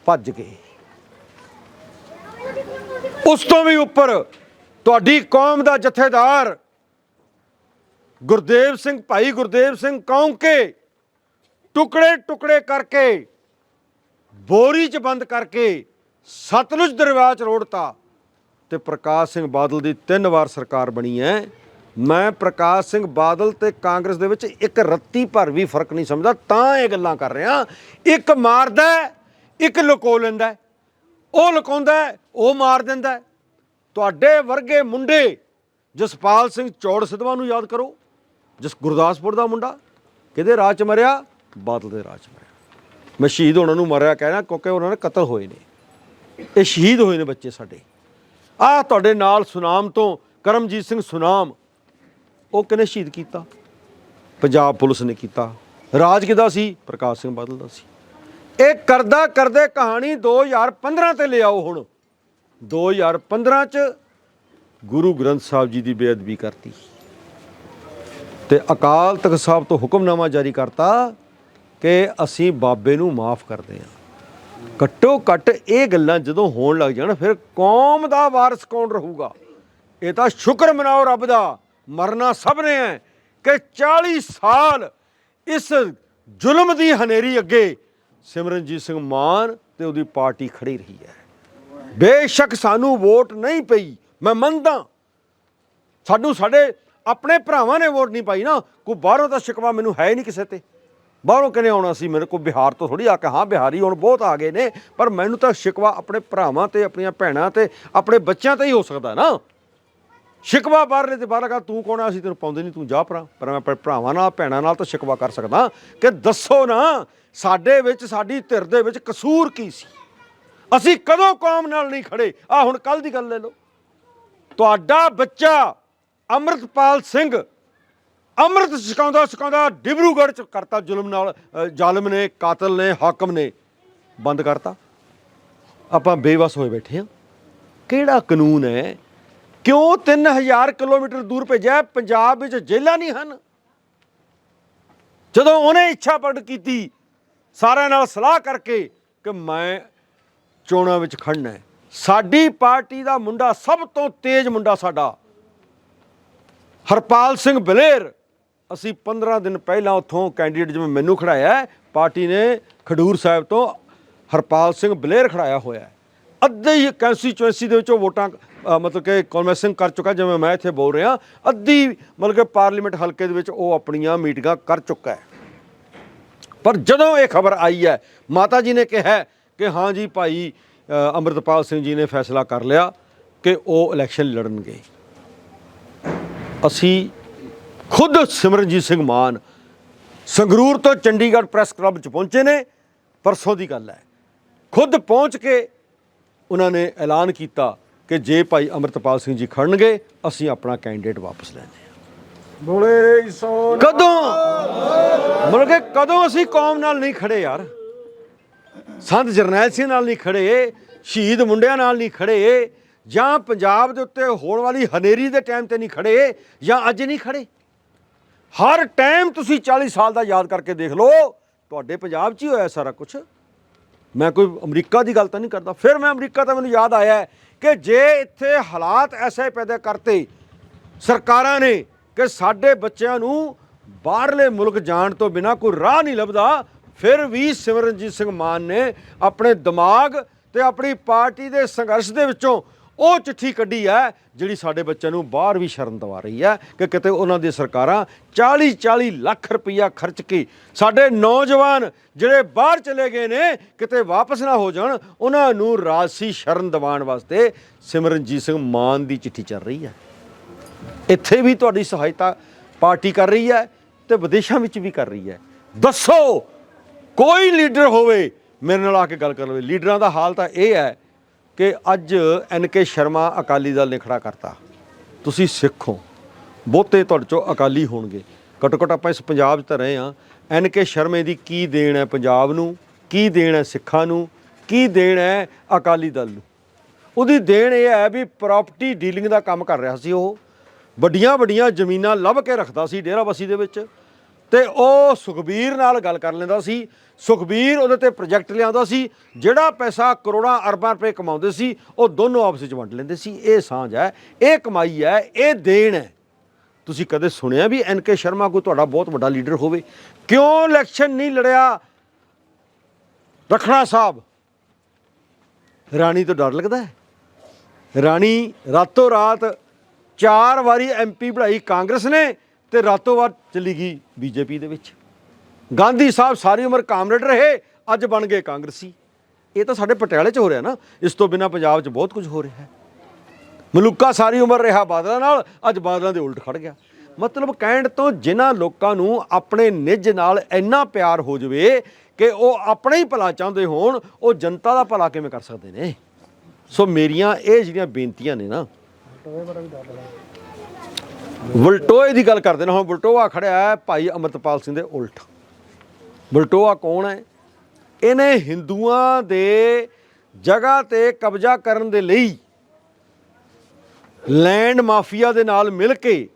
ਭੱਜ ਗਏ। ਉਸ ਤੋਂ ਵੀ ਉੱਪਰ ਤੁਹਾਡੀ ਕੌਮ ਦਾ ਜਥੇਦਾਰ ਗੁਰਦੇਵ ਸਿੰਘ, ਭਾਈ ਗੁਰਦੇਵ ਸਿੰਘ ਕੌਂਕੇ ਟੁਕੜੇ ਟੁਕੜੇ ਕਰਕੇ, ਬੋਰੀ 'ਚ ਬੰਦ ਕਰਕੇ ਸਤਲੁਜ ਦਰਿਆ 'ਚ ਰੋੜਤਾ ਤੇ ਪ੍ਰਕਾਸ਼ ਸਿੰਘ ਬਾਦਲ ਦੀ ਤਿੰਨ ਵਾਰ ਸਰਕਾਰ ਬਣੀ ਹੈ। ਮੈਂ ਪ੍ਰਕਾਸ਼ ਸਿੰਘ ਬਾਦਲ ਤੇ ਕਾਂਗਰਸ ਦੇ ਵਿੱਚ ਇੱਕ ਰੱਤੀ ਭਰ ਵੀ ਫ਼ਰਕ ਨਹੀਂ ਸਮਝਦਾ, ਤਾਂ ਇਹ ਗੱਲਾਂ ਕਰ ਰਿਹਾ। ਇੱਕ ਮਾਰਦਾ, ਇੱਕ ਲੁਕੋ ਲੈਂਦਾ। ਉਹ ਲੁਕਾਉਂਦਾ ਉਹ ਮਾਰ ਦਿੰਦਾ ਤੁਹਾਡੇ ਵਰਗੇ ਮੁੰਡੇ ਜਸਪਾਲ ਸਿੰਘ ਚੌੜ ਸਿਧਵਾ ਨੂੰ ਯਾਦ ਕਰੋ। ਜਿਸ ਗੁਰਦਾਸਪੁਰ ਦਾ ਮੁੰਡਾ, ਕਿਹਦੇ ਰਾਜ ਚ ਮਰਿਆ? ਬਾਦਲ ਦੇ ਰਾਜ ਚ ਮਰਿਆ। ਮੈਂ ਸ਼ਹੀਦ ਉਹਨਾਂ ਨੂੰ ਮਰਿਆ ਕਹਿਣਾ ਕਿਉਂਕਿ ਉਹਨਾਂ ਨੇ ਕਤਲ ਹੋਏ ਨੇ। ਇਹ ਸ਼ਹੀਦ ਹੋਏ ਨੇ ਬੱਚੇ ਸਾਡੇ। ਆਹ ਤੁਹਾਡੇ ਨਾਲ ਸੁਨਾਮ ਤੋਂ ਕਰਮਜੀਤ ਸਿੰਘ ਸੁਨਾਮ, ਉਹ ਕਿਨੇ ਸ਼ਹੀਦ ਕੀਤਾ? ਪੰਜਾਬ ਪੁਲਿਸ ਨੇ ਕੀਤਾ। ਰਾਜ ਕਿਹਦਾ ਸੀ? ਪ੍ਰਕਾਸ਼ ਸਿੰਘ ਬਾਦਲ ਦਾ ਸੀ। ਇਹ ਕਰਦਾ ਕਰਦੇ ਕਹਾਣੀ 2015 ਤੇ ਲਿਆਓ ਹੁਣ। 2015 ਚ ਗੁਰੂ ਗ੍ਰੰਥ ਸਾਹਿਬ ਜੀ ਦੀ ਬੇਅਦਬੀ ਕਰਤੀ। ਤੇ ਅਕਾਲ ਤਖਤ ਸਾਹਿਬ ਤੋਂ ਹੁਕਮਨਾਮਾ ਜਾਰੀ ਕਰਤਾ ਕਿ ਅਸੀਂ ਬਾਬੇ ਨੂੰ ਮਾਫ ਕਰਦੇ ਹਾਂ। ਘੱਟੋ ਘੱਟ ਇਹ ਗੱਲਾਂ ਜਦੋਂ ਹੋਣ ਲੱਗ ਜਾਣ, ਫਿਰ ਕੌਮ ਦਾ ਵਾਰਸ ਕੌਣ ਰਹੂਗਾ? ਇਹ ਤਾਂ ਸ਼ੁਕਰ ਮਨਾਓ ਰੱਬ ਦਾ, ਮਰਨਾ ਸਭ ਨੇ ਹੈ ਕਿ 40 ਸਾਲ ਇਸ ਜ਼ੁਲਮ ਦੀ ਹਨੇਰੀ ਅੱਗੇ ਸਿਮਰਨਜੀਤ ਸਿੰਘ ਮਾਨ ਤੇ ਉਹਦੀ ਪਾਰਟੀ ਖੜੀ ਰਹੀ ਹੈ। ਬੇਸ਼ੱਕ ਸਾਨੂੰ ਵੋਟ ਨਹੀਂ ਪਈ। ਮੈਂ ਮੰਨਦਾ ਸਾਨੂੰ ਸਾਡੇ ਆਪਣੇ ਭਰਾਵਾਂ ਨੇ ਵੋਟ ਨਹੀਂ ਪਾਈ ਨਾ। ਕੋਈ ਬਾਹਰੋਂ ਤਾਂ ਸ਼ਿਕਵਾ ਮੈਨੂੰ ਹੈ ਹੀ ਨਹੀਂ ਕਿਸੇ ਤੇ। ਬਾਹਰੋਂ ਕਿਨੇ ਆਉਣਾ ਸੀ ਮੇਰੇ ਕੋਲ? ਬਿਹਾਰ ਤੋਂ ਥੋੜੀ ਆ ਕੇ, ਹਾਂ, ਬਿਹਾਰੀ ਹੁਣ ਬਹੁਤ ਆ ਗਏ ਨੇ। ਪਰ ਮੈਨੂੰ ਤਾਂ ਸ਼ਿਕਵਾ ਆਪਣੇ ਭਰਾਵਾਂ ਤੇ, ਆਪਣੀਆਂ ਭੈਣਾਂ ਤੇ, ਆਪਣੇ ਬੱਚਿਆਂ ਤੇ ਹੀ ਹੋ ਸਕਦਾ ਨਾ। ਸ਼ਿਕਵਾ ਬਾਹਰਲੇ ਤੇ ਬਾਹਰ ਕਾ ਤੂੰ ਕੌਣ ਆ? ਅਸੀਂ ਤੈਨੂੰ ਪਾਉਂਦੇ ਨਹੀਂ, ਤੂੰ ਜਾ ਭਰਾ। ਪਰ ਮੈਂ ਆਪਣੇ ਭਰਾਵਾਂ ਨਾਲ, ਭੈਣਾਂ ਨਾਲ ਤਾਂ ਸ਼ਿਕਵਾ ਕਰ ਸਕਦਾ। ਕਿ ਦੱਸੋ ਨਾ, ਸਾਡੇ ਵਿੱਚ, ਸਾਡੀ ਧਿਰ ਦੇ ਵਿੱਚ ਕਸੂਰ ਕੀ ਸੀ? ਅਸੀਂ ਕਦੋਂ ਕੌਮ ਨਾਲ ਨਹੀਂ ਖੜੇ? ਆ ਹੁਣ ਕੱਲ ਦੀ ਗੱਲ ਲੈ ਲਓ। ਤੁਹਾਡਾ ਬੱਚਾ ਅੰਮ੍ਰਿਤਪਾਲ ਸਿੰਘ ਅੰਮ੍ਰਿਤ ਛਕਾਉਂਦਾ ਛਕਾਉਂਦਾ, ਡਿਬਰੂਗੜ੍ਹ ਚ ਕਰਤਾ ਜ਼ੁਲਮ ਨਾਲ। ਜ਼ਾਲਮ ਨੇ, ਕਾਤਲ ਨੇ, ਹਾਕਮ ਨੇ। ਬੰਦ ਕਰਤਾ। ਆਪਾਂ ਬੇਵਸ ਹੋਏ ਬੈਠੇ ਹਾਂ। ਕਿਹੜਾ ਕਾਨੂੰਨ ਹੈ ਕਿਉਂ 3000 ਕਿਲੋਮੀਟਰ ਦੂਰ ਭੇਜਿਆ? ਪੰਜਾਬ ਵਿੱਚ ਜੇਲ੍ਹਾਂ ਨਹੀਂ ਹਨ। ਜਦੋਂ ਉਹਨੇ ਇੱਛਾ ਪ੍ਰਗਟ ਕੀਤੀ, ਸਾਰਿਆਂ ਨਾਲ ਸਲਾਹ ਕਰਕੇ ਕਿ ਮੈਂ ਚੋਣਾਂ ਵਿੱਚ ਖੜਨਾ ਹੈ। ਸਾਡੀ ਪਾਰਟੀ ਦਾ ਮੁੰਡਾ ਸਭ ਤੋਂ ਤੇਜ਼ ਮੁੰਡਾ ਸਾਡਾ। ਹਰਪਾਲ ਸਿੰਘ ਬਲੇਰ, ਅਸੀਂ 15 ਦਿਨ ਪਹਿਲਾਂ ਉੱਥੋਂ ਕੈਂਡੀਡੇਟ ਜਿਵੇਂ ਮੈਨੂੰ ਖੜਾਇਆ ਪਾਰਟੀ ਨੇ ਖਡੂਰ ਸਾਹਿਬ ਤੋਂ ਹਰਪਾਲ ਸਿੰਘ ਬਲੇਰ ਖੜਾਇਆ ਹੋਇਆ ਅੱਧੇ ਹੀ ਕੰਸਟੀਚੁਐਂਸੀ ਦੇ ਵਿੱਚੋਂ ਵੋਟਾਂ ਮਤਲਬ ਕਿ ਕਨਵੈਨਸ਼ਨ ਕਰ ਚੁੱਕਾ ਜਿਵੇਂ ਮੈਂ ਇੱਥੇ ਬੋਲ ਰਿਹਾ। ਅੱਧੀ ਮਤਲਬ ਕਿ ਪਾਰਲੀਮੈਂਟ ਹਲਕੇ ਦੇ ਵਿੱਚ ਉਹ ਆਪਣੀਆਂ ਮੀਟਿੰਗਾਂ ਕਰ ਚੁੱਕਾ ਹੈ। ਪਰ ਜਦੋਂ ਇਹ ਖਬਰ ਆਈ ਹੈ ਮਾਤਾ ਜੀ ਨੇ ਕਿਹਾ ਕਿ ਹਾਂ ਜੀ ਭਾਈ ਅ, ਅੰਮ੍ਰਿਤਪਾਲ ਸਿੰਘ ਜੀ ਨੇ ਫੈਸਲਾ ਕਰ ਲਿਆ ਕਿ ਉਹ ਇਲੈਕਸ਼ਨ ਲੜਨਗੇ। ਅਸੀਂ ਖੁਦ ਸਿਮਰਨਜੀਤ ਸਿੰਘ ਮਾਨ ਸੰਗਰੂਰ ਤੋਂ ਚੰਡੀਗੜ੍ਹ ਪ੍ਰੈਸ ਕਲੱਬ 'ਚ ਪਹੁੰਚੇ ਨੇ ਪਰਸੋਂ ਦੀ ਗੱਲ ਹੈ। ਖੁਦ ਪਹੁੰਚ ਕੇ ਉਹਨਾਂ ਨੇ ਐਲਾਨ ਕੀਤਾ ਕਿ ਜੇ ਭਾਈ ਅੰਮ੍ਰਿਤਪਾਲ ਸਿੰਘ ਜੀ ਖੜਨਗੇ ਅਸੀਂ ਆਪਣਾ ਕੈਂਡੀਡੇਟ ਵਾਪਸ ਲੈਣੇ ਹਾਂ। ਬੋਲੇ ਸੋ ਕਦੋਂ? ਮਤਲਬ ਕਿ ਕਦੋਂ ਅਸੀਂ ਕੌਮ ਨਾਲ ਨਹੀਂ ਖੜੇ ਯਾਰ? ਸੰਤ ਜਰਨੈਲ ਸਿੰਘ ਨਾਲ ਨਹੀਂ ਖੜੇ ਸ਼ਹੀਦ ਮੁੰਡਿਆਂ ਨਾਲ ਨਹੀਂ ਖੜੇ ਜਾਂ ਪੰਜਾਬ ਦੇ ਉੱਤੇ ਹੋਣ ਵਾਲੀ ਹਨੇਰੀ ਦੇ ਟਾਈਮ ਤੇ ਨਹੀਂ ਖੜੇ ਜਾਂ ਅੱਜ ਨਹੀਂ ਖੜੇ? ਹਰ ਟਾਈਮ ਤੁਸੀਂ 40 ਸਾਲ ਦਾ ਯਾਦ ਕਰਕੇ ਦੇਖ ਲਓ ਤੁਹਾਡੇ ਪੰਜਾਬ 'ਚ ਹੀ ਹੋਇਆ ਸਾਰਾ ਕੁਝ ਮੈਂ ਕੋਈ ਅਮਰੀਕਾ ਦੀ ਗੱਲ ਤਾਂ ਨਹੀਂ ਕਰਦਾ ਫਿਰ ਮੈਂ ਅਮਰੀਕਾ ਤਾਂ ਮੈਨੂੰ ਯਾਦ ਆਇਆ ਕਿ ਜੇ ਇੱਥੇ ਹਾਲਾਤ ਐਸੇ ਪੈਦਾ ਕਰਤੇ ਸਰਕਾਰਾਂ ਨੇ ਕਿ ਸਾਡੇ ਬੱਚਿਆਂ ਨੂੰ ਬਾਹਰਲੇ ਮੁਲਕ ਜਾਣ ਤੋਂ ਬਿਨਾ ਕੋਈ ਰਾਹ ਨਹੀਂ ਲੱਭਦਾ, ਫਿਰ ਵੀ ਸਿਮਰਨਜੀਤ ਸਿੰਘ ਮਾਨ ਨੇ ਆਪਣੇ ਦਿਮਾਗ ਤੇ ਆਪਣੀ ਪਾਰਟੀ ਦੇ ਸੰਘਰਸ਼ ਦੇ ਵਿੱਚੋਂ ਉਹ ਚਿੱਠੀ ਕੱਢੀ ਹੈ, ਜਿਹੜੀ ਸਾਡੇ ਬੱਚਿਆਂ ਨੂੰ ਬਾਹਰ ਵੀ ਸ਼ਰਨ ਦਵਾ ਰਹੀ ਹੈ ਕਿ ਕਿਤੇ ਉਹਨਾਂ ਦੀ ਸਰਕਾਰਾਂ 40 40 ਲੱਖ ਰੁਪਈਆ ਖਰਚ ਕੇ ਸਾਡੇ ਨੌਜਵਾਨ ਜਿਹੜੇ ਬਾਹਰ ਚਲੇ ਗਏ ਨੇ, ਕਿਤੇ ਵਾਪਸ ਨਾ ਹੋ ਜਾਣ, ਉਹਨਾਂ ਨੂੰ ਰਾਜਸੀ ਸ਼ਰਨ ਦਿਵਾਉਣ ਵਾਸਤੇ ਸਿਮਰਨਜੀਤ ਸਿੰਘ ਮਾਨ ਦੀ ਚਿੱਠੀ ਚੱਲ ਰਹੀ ਹੈ। ਇੱਥੇ ਵੀ ਤੁਹਾਡੀ ਸਹਾਇਤਾ ਪਾਰਟੀ ਕਰ ਰਹੀ ਹੈ ਤੇ ਵਿਦੇਸ਼ਾਂ ਵਿੱਚ ਵੀ ਕਰ ਰਹੀ ਹੈ। ਦੱਸੋ, ਕੋਈ ਲੀਡਰ ਹੋਵੇ, ਮੇਰੇ ਨਾਲ ਆ ਕੇ ਗੱਲ ਕਰ ਲਵੇ ਲੀਡਰਾਂ ਦਾ ਹਾਲ ਤਾਂ ਇਹ ਹੈ ਕਿ ਅੱਜ ਐਨ ਕੇ ਸ਼ਰਮਾ ਅਕਾਲੀ ਦਲ ਨੇ ਖੜਾ ਕਰਤਾ। ਤੁਸੀਂ ਸਿੱਖ ਹੋ। ਬਹੁਤੇ ਤੁਹਾਡੇ ਚੋਂ ਅਕਾਲੀ ਹੋਣਗੇ। ਘੱਟੋ ਘੱਟ ਆਪਾਂ ਇਸ ਪੰਜਾਬ 'ਚ ਤਾਂ ਰਹੇ ਆ ਐਨ ਕੇ ਸ਼ਰਮੇ ਦੀ ਕੀ ਦੇਣ ਹੈ ਪੰਜਾਬ ਨੂੰ? ਕੀ ਦੇਣ ਹੈ ਸਿੱਖਾਂ ਨੂੰ? ਕੀ ਦੇਣ ਹੈ ਅਕਾਲੀ ਦਲ ਨੂੰ? ਉਹਦੀ ਦੇਣ ਇਹ ਹੈ ਵੀ ਪ੍ਰਾਪਰਟੀ ਡੀਲਿੰਗ ਦਾ ਕੰਮ ਕਰ ਰਿਹਾ ਸੀ ਉਹ। ਵੱਡੀਆਂ ਵੱਡੀਆਂ ਜ਼ਮੀਨਾਂ ਲੱਭ ਕੇ ਰੱਖਦਾ ਸੀ ਡੇਰਾਬੱਸੀ ਦੇ ਵਿੱਚ। ਤੇ ਉਹ ਸੁਖਬੀਰ ਨਾਲ ਗੱਲ ਕਰ ਲੈਂਦਾ ਸੀ ਸੁਖਬੀਰ ਉਹਦੇ ਤੇ ਪ੍ਰੋਜੈਕਟ ਲਿਆਉਂਦਾ ਸੀ, ਜਿਹੜਾ ਪੈਸਾ ਕਰੋੜਾਂ ਅਰਬਾਂ ਰੁਪਏ ਕਮਾਉਂਦੇ ਸੀ, ਉਹ ਦੋਨੋਂ ਆਪਸ ਵਿੱਚ ਵੰਡ ਲੈਂਦੇ ਸੀ। ਇਹ ਸਾਂਝ ਹੈ, ਇਹ ਕਮਾਈ ਹੈ, ਇਹ ਦੇਣ ਹੈ। ਤੁਸੀਂ ਕਦੇ ਸੁਣਿਆ ਵੀ ਐਨ ਕੇ ਸ਼ਰਮਾ ਕੋਈ ਤੁਹਾਡਾ ਬਹੁਤ ਵੱਡਾ ਲੀਡਰ ਹੋਵੇ? ਕਿਉਂ ਇਲੈਕਸ਼ਨ ਨਹੀਂ ਲੜਿਆ? ਰਖੜਾ ਸਾਹਿਬ ਰਾਣੀ ਤੋਂ ਡਰ ਲੱਗਦਾ ਹੈ? ਰਾਣੀ ਰਾਤੋਂ ਰਾਤ ਚਾਰ ਵਾਰੀ ਐਮਪੀ ਬਣਾਈ ਕਾਂਗਰਸ ਨੇ ਤੇ ਰਾਤੋਂ ਰਾਤ ਚਲੀ ਗਈ ਬੀਜੇਪੀ ਦੇ ਵਿੱਚ। ਗਾਂਧੀ ਸਾਹਿਬ ਸਾਰੀ ਉਮਰ ਕਾਮਰੇਡ ਰਹੇ, ਅੱਜ ਬਣ ਗਏ ਕਾਂਗਰਸੀ। ਇਹ ਤਾਂ ਸਾਡੇ ਪਟਿਆਲੇ 'ਚ ਹੋ ਰਿਹਾ ਨਾ, ਇਸ ਤੋਂ ਬਿਨਾ ਪੰਜਾਬ 'ਚ ਬਹੁਤ ਕੁਝ ਹੋ ਰਿਹਾ ਹੈ। ਮਲੂਕਾ ਸਾਰੀ ਉਮਰ ਰਿਹਾ ਬਾਦਲਾਂ ਨਾਲ, ਅੱਜ ਬਾਦਲਾਂ ਦੇ ਉਲਟ ਖੜ ਗਿਆ। ਮਤਲਬ ਕਹਿਣ ਤੋਂ ਜਿਨ੍ਹਾਂ ਲੋਕਾਂ ਨੂੰ ਆਪਣੇ ਨਿੱਜ ਨਾਲ ਇੰਨਾ ਪਿਆਰ ਹੋ ਜਵੇ ਕਿ ਉਹ ਆਪਣਾ ਹੀ ਭਲਾ ਚਾਹੁੰਦੇ ਹੋਣ, ਉਹ ਜਨਤਾ ਦਾ ਭਲਾ ਕਿਵੇਂ ਕਰ ਸਕਦੇ ਨੇ? ਸੋ ਮੇਰੀਆਂ ਇਹ ਜਿਹੜੀਆਂ ਬੇਨਤੀਆਂ ਨੇ ਨਾ, ਵਲਟੋਏ ਦੀ ਗੱਲ ਕਰਦੇ ਨੇ। ਹੁਣ ਵਲਟੋਆ ਖੜਿਆ ਹੈ ਭਾਈ ਅਮਰਤਪਾਲ ਸਿੰਘ ਦੇ ਉਲਟ। ਬਲਟੋਆ ਕੌਣ ਹੈ? ਇਹਨੇ ਹਿੰਦੂਆਂ ਦੇ ਜਗ੍ਹਾ ਤੇ ਕਬਜ਼ਾ ਕਰਨ ਦੇ ਲਈ ਲੈਂਡ ਮਾਫੀਆ ਦੇ ਨਾਲ ਮਿਲ ਕੇ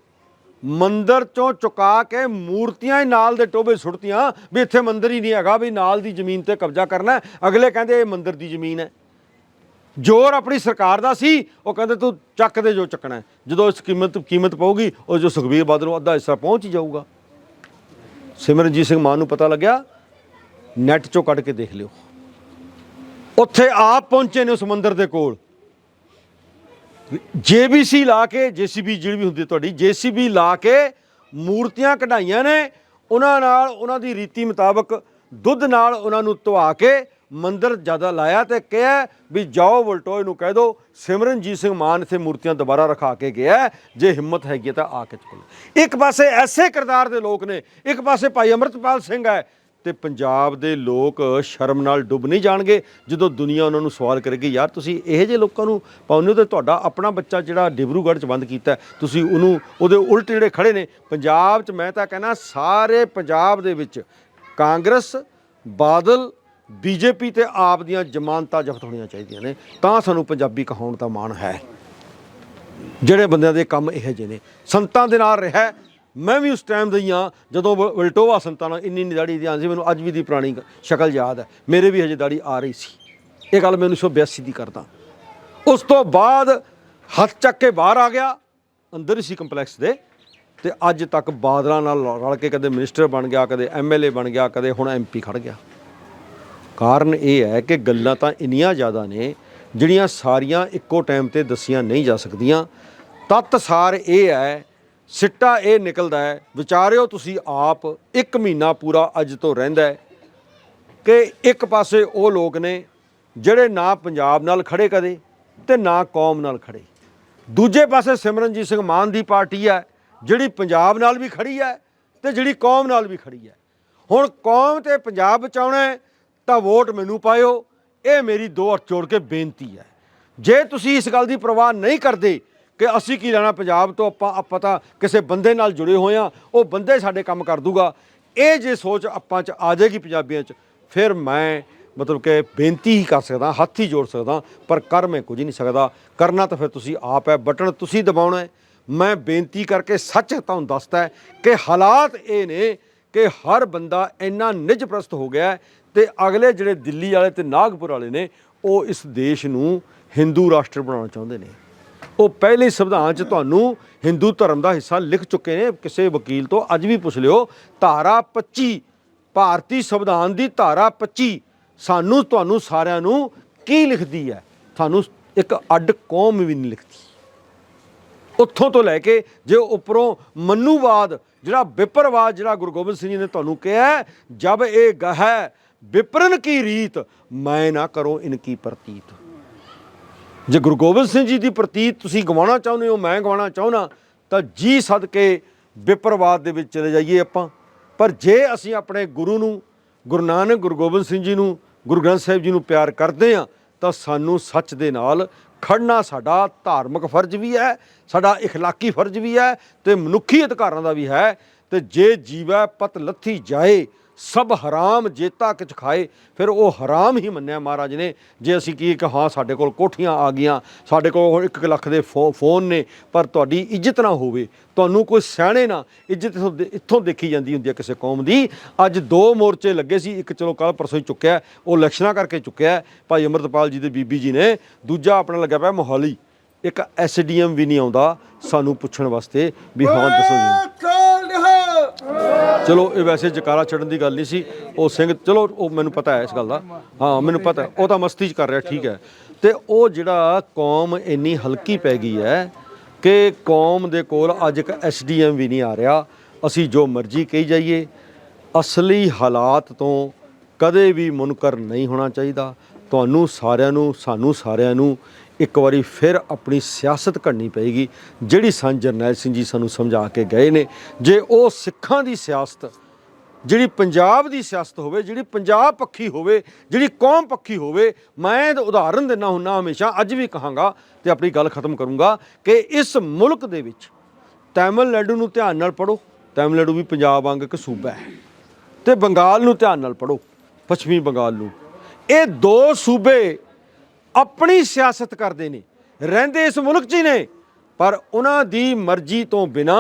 ਮੰਦਰ ਚੋਂ ਚੁਕਾ ਕੇ ਮੂਰਤੀਆਂ ਹੀ ਨਾਲ ਦੇ ਟੋਬੇ ਸੁੱਟਤੀਆਂ ਵੀ ਇੱਥੇ ਮੰਦਰ ਹੀ ਨਹੀਂ ਹੈਗਾ ਵੀ ਨਾਲ ਦੀ ਜ਼ਮੀਨ ਤੇ ਕਬਜ਼ਾ ਕਰਨਾ ਅਗਲੇ ਕਹਿੰਦੇ ਇਹ ਮੰਦਰ ਦੀ ਜ਼ਮੀਨ ਹੈ। ਜ਼ੋਰ ਆਪਣੀ ਸਰਕਾਰ ਦਾ ਸੀ, ਉਹ ਕਹਿੰਦੇ ਤੂੰ ਚੱਕ ਦੇ ਜੋ ਚੱਕਣਾ ਜਦੋਂ ਇਸ ਕੀਮਤ ਕੀਮਤ ਪਊਗੀ, ਉਹ ਜੋ ਸੁਖਬੀਰ ਬਾਦਲ ਨੂੰ ਅੱਧਾ ਹਿੱਸਾ ਪਹੁੰਚ ਹੀ ਜਾਊਗਾ। ਸਿਮਰਨਜੀਤ ਸਿੰਘ ਮਾਨ ਨੂੰ ਪਤਾ ਲੱਗਿਆ ਨੈਟ ਚੋਂ ਕੱਢ ਕੇ ਦੇਖ ਲਿਓ। ਉੱਥੇ ਆਪ ਪਹੁੰਚੇ ਨੇ ਉਸ ਮੰਦਰ ਦੇ ਕੋਲ। ਜੇਬੀਸੀ ਲਾ ਕੇ, ਜੀਸੀਬੀ ਜਿਹੜੀ ਵੀ ਹੁੰਦੀ ਹੈ ਤੁਹਾਡੀ, ਜੀਸੀਬੀ ਲਾ ਕੇ ਮੂਰਤੀਆਂ ਕਢਾਈਆਂ ਨੇ। ਉਹਨਾਂ ਨਾਲ, ਉਹਨਾਂ ਦੀ ਰੀਤੀ ਮੁਤਾਬਕ ਦੁੱਧ ਨਾਲ ਉਹਨਾਂ ਨੂੰ ਧਵਾ ਕੇ ਮੰਦਰ ਜ਼ਿਆਦਾ ਲਾਇਆ ਤੇ ਕਿਹਾ ਵੀ ਜਾਓ ਵਲਟੋਏ ਨੂੰ ਕਹਿ ਦਿਓ ਸਿਮਰਨਜੀਤ ਸਿੰਘ ਮਾਨ ਇੱਥੇ ਮੂਰਤੀਆਂ ਦੁਬਾਰਾ ਰਖਾ ਕੇ ਗਿਆ ਜੇ ਹਿੰਮਤ ਹੈਗੀ ਹੈ ਤਾਂ ਆ ਕੇ ਚੁੱਕ ਇੱਕ ਪਾਸੇ ਐਸੇ ਕਿਰਦਾਰ ਦੇ ਲੋਕ ਨੇ, ਇੱਕ ਪਾਸੇ ਭਾਈ ਅਮਰਤਪਾਲ ਸਿੰਘ ਹੈ, ਤੇ ਪੰਜਾਬ ਦੇ ਲੋਕ ਸ਼ਰਮ ਨਾਲ ਡੁੱਬ ਨਹੀਂ ਜਾਣਗੇ ਜਦੋਂ ਦੁਨੀਆ ਉਹਨਾਂ ਨੂੰ ਸਵਾਲ ਕਰੇਗੀ, ਯਾਰ ਤੁਸੀਂ ਇਹੋ ਜਿਹੇ ਲੋਕਾਂ ਨੂੰ ਪਾਉਂਦੇ ਹੋ ਤੇ ਤੁਹਾਡਾ ਆਪਣਾ ਬੱਚਾ ਜਿਹੜਾ ਡਿਬਰੂਗੜ੍ਹ ਚ ਬੰਦ ਕੀਤਾ ਤੁਸੀਂ ਉਹਨੂੰ, ਉਹਦੇ ਉਲਟ ਜਿਹੜੇ ਖੜੇ ਨੇ, ਪੰਜਾਬ ਚ ਮੈਂ ਤਾਂ ਕਹਿੰਦਾ, ਸਾਰੇ ਪੰਜਾਬ ਦੇ ਵਿੱਚ ਕਾਂਗਰਸ, ਬਾਦਲ ਬੀਜੇਪੀ ਤੇ ਆਪ ਦੀਆਂ ਜ਼ਮਾਨਤਾਂ ਜ਼ਬਤ ਹੋਣੀਆਂ ਚਾਹੀਦੀਆਂ ਨੇ, ਤਾਂ ਸਾਨੂੰ ਪੰਜਾਬੀ ਕਹਾਉਣ ਦਾ ਮਾਣ ਹੈ। ਜਿਹੜੇ ਬੰਦਿਆਂ ਦੇ ਕੰਮ ਇਹੋ ਜਿਹੇ ਨੇ। ਸੰਤਾਂ ਦੇ ਨਾਲ ਰਿਹਾ ਮੈਂ ਵੀ ਉਸ ਟਾਈਮ ਦਾ ਹੀ ਹਾਂ, ਜਦੋਂ ਵ- ਵਲਟੋਆ ਸੰਤਾਂ ਨਾਲ ਇੰਨੀ ਨਿਦਾੜੀ ਦਾੜੀ ਦੀ ਆਂਦੀ ਮੈਨੂੰ ਅੱਜ ਵੀ ਦੀ ਪੁਰਾਣੀ ਸ਼ਕਲ ਯਾਦ ਹੈ। ਮੇਰੇ ਵੀ ਹਜੇ ਦਾੜੀ ਆ ਰਹੀ ਸੀ। ਇਹ ਗੱਲ ਮੈਂ 1982 ਦੀ ਕਰਦਾ। ਉਸ ਤੋਂ ਬਾਅਦ ਹੱਥ ਚੱਕ ਕੇ ਬਾਹਰ ਆ ਗਿਆ, ਅੰਦਰ ਹੀ ਸੀ ਕੰਪਲੈਕਸ ਦੇ, ਤੇ ਅੱਜ ਤੱਕ ਬਾਦਲਾਂ ਨਾਲ ਰਲ ਕੇ ਕਦੇ ਮਿਨਿਸਟਰ ਬਣ ਗਿਆ, ਕਦੇ ਐਮਐਲਏ ਬਣ ਗਿਆ, ਕਦੇ ਹੁਣ ਐਮਪੀ ਖੜ ਗਿਆ। ਕਾਰਨ ਇਹ ਹੈ ਕਿ ਗੱਲਾਂ ਤਾਂ ਇੰਨੀਆਂ ਜ਼ਿਆਦਾ ਨੇ, ਜਿਹੜੀਆਂ ਸਾਰੀਆਂ ਇੱਕੋ ਟਾਈਮ ਤੇ ਦੱਸੀਆਂ ਨਹੀਂ ਜਾ ਸਕਦੀਆਂ। ਤੱਤ ਸਾਰ ਇਹ ਹੈ, ਸਿੱਟਾ ਇਹ ਨਿਕਲਦਾ ਹੈ, ਵਿਚਾਰਿਓ ਤੁਸੀਂ ਆਪ ਇੱਕ ਮਹੀਨਾ ਪੂਰਾ ਅੱਜ ਤੋਂ ਰਹਿੰਦਾ ਹੈ ਕਿ ਇੱਕ ਪਾਸੇ ਉਹ ਲੋਕ ਨੇ ਜਿਹੜੇ ਨਾ ਪੰਜਾਬ ਨਾਲ ਖੜੇ ਕਦੇ ਤੇ ਨਾ ਕੌਮ ਨਾਲ ਖੜੇ। ਦੂਜੇ ਪਾਸੇ ਸਿਮਰਨਜੀਤ ਸਿੰਘ ਮਾਨ ਦੀ ਪਾਰਟੀ ਹੈ, ਜਿਹੜੀ ਪੰਜਾਬ ਨਾਲ ਵੀ ਖੜੀ ਹੈ ਤੇ ਜਿਹੜੀ ਕੌਮ ਨਾਲ ਵੀ ਖੜੀ ਹੈ। ਹੁਣ ਕੌਮ ਤੇ ਪੰਜਾਬ ਬਚਾਉਣਾ ਹੈ ਤਾਂ ਵੋਟ ਮੈਨੂੰ ਪਾਇਓ। ਇਹ ਮੇਰੀ ਦੋ ਹੱਥ ਜੋੜ ਕੇ ਬੇਨਤੀ ਹੈ। ਜੇ ਤੁਸੀਂ ਇਸ ਗੱਲ ਦੀ ਪਰਵਾਹ ਨਹੀਂ ਕਰਦੇ ਕਿ ਅਸੀਂ ਕੀ ਲੈਣਾ ਪੰਜਾਬ ਤੋਂ, ਆਪਾਂ ਆਪਾਂ ਤਾਂ ਕਿਸੇ ਬੰਦੇ ਨਾਲ ਜੁੜੇ ਹੋਏ ਆ ਉਹ ਬੰਦੇ ਸਾਡੇ ਕੰਮ ਕਰ ਦੂਗਾ। ਇਹ ਜੇ ਸੋਚ ਆਪਾਂ ਚ ਆ ਜਾਏਗੀ ਪੰਜਾਬੀਆਂ ਚ, ਫਿਰ ਮੈਂ ਮਤਲਬ ਕਿ ਬੇਨਤੀ ਹੀ ਕਰ ਸਕਦਾ, ਹੱਥ ਹੀ ਜੋੜ ਸਕਦਾ, ਪਰ ਕਰ ਮੈਂ ਕੁਝ ਨਹੀਂ ਸਕਦਾ। ਕਰਨਾ ਤਾਂ ਫਿਰ ਤੁਸੀਂ ਆਪ ਹੈ, ਬਟਨ ਤੁਸੀਂ ਦਬਾਉਣਾ ਹੈ। ਮੈਂ ਬੇਨਤੀ ਕਰਕੇ ਸੱਚ ਤੁਹਾਨੂੰ ਦੱਸਦਾ ਕਿ ਹਾਲਾਤ ਇਹ ਨੇ ਕਿ ਹਰ ਬੰਦਾ ਇੰਨਾ ਨਿਜਪ੍ਰਸਤ ਹੋ ਗਿਆ ਹੈ ਤੇ ਅਗਲੇ ਜਿਹੜੇ ਦਿੱਲੀ ਵਾਲੇ ਤੇ ਨਾਗਪੁਰ ਵਾਲੇ ਨੇ, ਉਹ ਇਸ ਦੇਸ਼ ਨੂੰ ਹਿੰਦੂ ਰਾਸ਼ਟਰ ਬਣਾਉਣਾ ਚਾਹੁੰਦੇ ਨੇ। ਉਹ ਪਹਿਲੇ ਸੰਵਿਧਾਨ 'ਚ ਤੁਹਾਨੂੰ ਹਿੰਦੂ ਧਰਮ ਦਾ ਹਿੱਸਾ ਲਿਖ ਚੁੱਕੇ ਨੇ, ਕਿਸੇ ਵਕੀਲ ਤੋਂ। ਅੱਜ ਵੀ ਪੁੱਛ ਲਿਓ, ਧਾਰਾ 25 ਭਾਰਤੀ ਸੰਵਿਧਾਨ ਦੀ ਧਾਰਾ 25 ਸਾਨੂੰ, ਤੁਹਾਨੂੰ ਸਾਰਿਆਂ ਨੂੰ ਕੀ ਲਿਖਦੀ ਹੈ? ਤੁਹਾਨੂੰ ਇੱਕ ਅੱਡ ਕੌਮ ਵੀ ਨਹੀਂ ਲਿਖਦੀ। ਉੱਥੋਂ ਤੋਂ ਲੈ ਕੇ ਜੇ ਉੱਪਰੋਂ ਮਨੂਵਾਦ ਜਿਹੜਾ ਵਿਪਰਵਾਦ ਜਿਹੜਾ ਗੁਰੂ ਗੋਬਿੰਦ ਸਿੰਘ ਜੀ ਨੇ ਤੁਹਾਨੂੰ ਕਿਹਾ ਜਬ ਇਹ ਗਹਿ ਵਿਪਰਨ ਕੀ ਰੀਤ, ਮੈਂ ਨਾ ਕਰੋ ਇਨਕੀ ਪ੍ਰਤੀਤ। ਜੇ ਗੁਰੂ ਗੋਬਿੰਦ ਸਿੰਘ ਜੀ ਦੀ ਪ੍ਰਤੀਤ ਤੁਸੀਂ ਗਵਾਉਣਾ ਚਾਹੁੰਦੇ ਹੋ, ਮੈਂ ਗਵਾਉਣਾ ਚਾਹੁੰਦਾ, ਤਾਂ ਜੀ ਸਦਕੇ ਵਿਪਰਵਾਦ ਦੇ ਵਿੱਚ ਚਲੇ ਜਾਈਏ ਆਪਾਂ। ਪਰ ਜੇ ਅਸੀਂ ਆਪਣੇ ਗੁਰੂ ਨੂੰ, ਗੁਰੂ ਨਾਨਕ, ਗੁਰੂ ਗੋਬਿੰਦ ਸਿੰਘ ਜੀ ਨੂੰ, ਗੁਰੂ ਗ੍ਰੰਥ ਸਾਹਿਬ ਜੀ ਨੂੰ ਪਿਆਰ ਕਰਦੇ ਆ ਤਾਂ ਸਾਨੂੰ ਸੱਚ ਦੇ ਨਾਲ ਖੜਨਾ ਸਾਡਾ ਧਾਰਮਿਕ ਫਰਜ਼ ਵੀ ਹੈ ਸਾਡਾ اخلاقی ਫਰਜ਼ ਵੀ ਹੈ ਤੇ ਮਨੁੱਖੀ ਅਧਿਕਾਰਾਂ ਦਾ ਵੀ ਹੈ ਤੇ ਜੇ ਜੀਵੈ ਪਤ ਲੱਥੀ ਜਾਏ ਸਭ ਹਰਾਮ ਜੇਤਾ ਕਿਛ ਖਾਏ, ਫਿਰ ਉਹ ਹਰਾਮ ਹੀ ਮੰਨਿਆ ਮਹਾਰਾਜ ਨੇ। ਜੇ ਅਸੀਂ ਕੀ ਕਿ ਹਾਂ, ਸਾਡੇ ਕੋਲ ਕੋਠੀਆਂ ਆ ਗਈਆਂ, ਸਾਡੇ ਕੋਲ 1 ਲੱਖ ਦੇ ਫੋ- ਫੋਨ ਨੇ, ਪਰ ਤੁਹਾਡੀ ਇੱਜ਼ਤ ਨਾ ਹੋਵੇ, ਤੁਹਾਨੂੰ ਕੋਈ ਸਹਿਣੇ ਨਾ ਇੱਜ਼ਤ ਇੱਥੋਂ ਦੇ- ਇੱਥੋਂ ਦੇਖੀ ਜਾਂਦੀ ਹੁੰਦੀ ਹੈ ਕਿਸੇ ਕੌਮ ਦੀ। ਅੱਜ ਦੋ ਮੋਰਚੇ ਲੱਗੇ ਸੀ, ਇੱਕ ਚਲੋ ਕੱਲ ਪਰਸੋਂ ਹੀ ਚੁੱਕਿਆ, ਉਹ ਇਲੈਕਸ਼ਨਾਂ ਕਰਕੇ ਚੁੱਕਿਆ ਭਾਈ ਅਮਰਤਪਾਲ ਜੀ ਦੇ ਬੀਬੀ ਜੀ ਨੇ, ਦੂਜਾ ਆਪਣਾ ਲੱਗਿਆ ਪਿਆ ਮੋਹਾਲੀ। ਇੱਕ ਐਸਡੀਐਮ ਵੀ ਨਹੀਂ ਆਉਂਦਾ ਸਾਨੂੰ ਪੁੱਛਣ ਵਾਸਤੇ ਵੀ ਹਾਂ, ਦੱਸੋ ਜੀ। ਚਲੋ, ਇਹ ਵੈਸੇ ਜਕਾਰਾ ਛੱਡਣ ਦੀ ਗੱਲ ਨਹੀਂ ਸੀ। ਉਹ ਸਿੰਘ, ਚਲੋ, ਉਹ ਮੈਨੂੰ ਪਤਾ ਹੈ ਇਸ ਗੱਲ ਦਾ। ਹਾਂ, ਮੈਨੂੰ ਪਤਾ ਉਹ ਤਾਂ ਮਸਤੀ 'ਚ ਕਰ ਰਿਹਾ, ਠੀਕ ਹੈ। ਤੇ ਉਹ ਜਿਹੜਾ ਕੌਮ ਇੰਨੀ ਹਲਕੀ ਪੈ ਗਈ ਹੈ ਕਿ ਕੌਮ ਦੇ ਕੋਲ ਅੱਜ ਇੱਕ ਐਸਡੀਐਮ ਵੀ ਨਹੀਂ ਆ ਰਿਹਾ। ਅਸੀਂ ਜੋ ਮਰਜ਼ੀ ਕਹੀ ਜਾਈਏ, ਅਸਲੀ ਹਾਲਾਤ ਤੋਂ ਕਦੇ ਵੀ ਮੁਨਕਰ ਨਹੀਂ ਹੋਣਾ ਚਾਹੀਦਾ। ਤੁਹਾਨੂੰ ਸਾਰਿਆਂ ਨੂੰ, ਸਾਨੂੰ ਸਾਰਿਆਂ ਨੂੰ ਇੱਕ ਵਾਰੀ ਫਿਰ ਆਪਣੀ ਸਿਆਸਤ ਘੜਨੀ ਪਏਗੀ, ਜਿਹੜੀ ਸੰਤ ਜਰਨੈਲ ਸਿੰਘ ਜੀ ਸਾਨੂੰ ਸਮਝਾ ਕੇ ਗਏ ਨੇ। ਜੇ ਉਹ ਸਿੱਖਾਂ ਦੀ ਸਿਆਸਤ, ਜਿਹੜੀ ਪੰਜਾਬ ਦੀ ਸਿਆਸਤ ਹੋਵੇ, ਜਿਹੜੀ ਪੰਜਾਬ ਪੱਖੀ ਹੋਵੇ, ਜਿਹੜੀ ਕੌਮ ਪੱਖੀ ਹੋਵੇ, ਮੈਂ ਤਾਂ ਉਦਾਹਰਨ ਦਿੰਦਾ ਹੁੰਨਾ ਹਮੇਸ਼ਾ, ਅੱਜ ਵੀ ਕਹਾਂਗਾ ਤੇ ਆਪਣੀ ਗੱਲ ਖਤਮ ਕਰੂੰਗਾ ਕਿ ਇਸ ਮੁਲਕ ਦੇ ਵਿੱਚ ਤਾਮਿਲਨਾਡੂ ਨੂੰ ਧਿਆਨ ਨਾਲ ਪੜੋ ਤਾਮਿਲਨਾਡੂ ਵੀ ਪੰਜਾਬ ਵਾਂਗ ਇੱਕ ਸੂਬਾ ਹੈ। ਤੇ ਬੰਗਾਲ ਨੂੰ ਧਿਆਨ ਨਾਲ ਪੜੋ ਪੱਛਮੀ ਬੰਗਾਲ ਨੂੰ। ਇਹ ਦੋ ਸੂਬੇ ਆਪਣੀ ਸਿਆਸਤ ਕਰਦੇ ਨੇ। ਰਹਿੰਦੇ ਇਸ ਮੁਲਕ 'ਚ ਹੀ ਨੇ। ਪਰ ਉਹਨਾਂ ਦੀ ਮਰਜ਼ੀ ਤੋਂ ਬਿਨਾ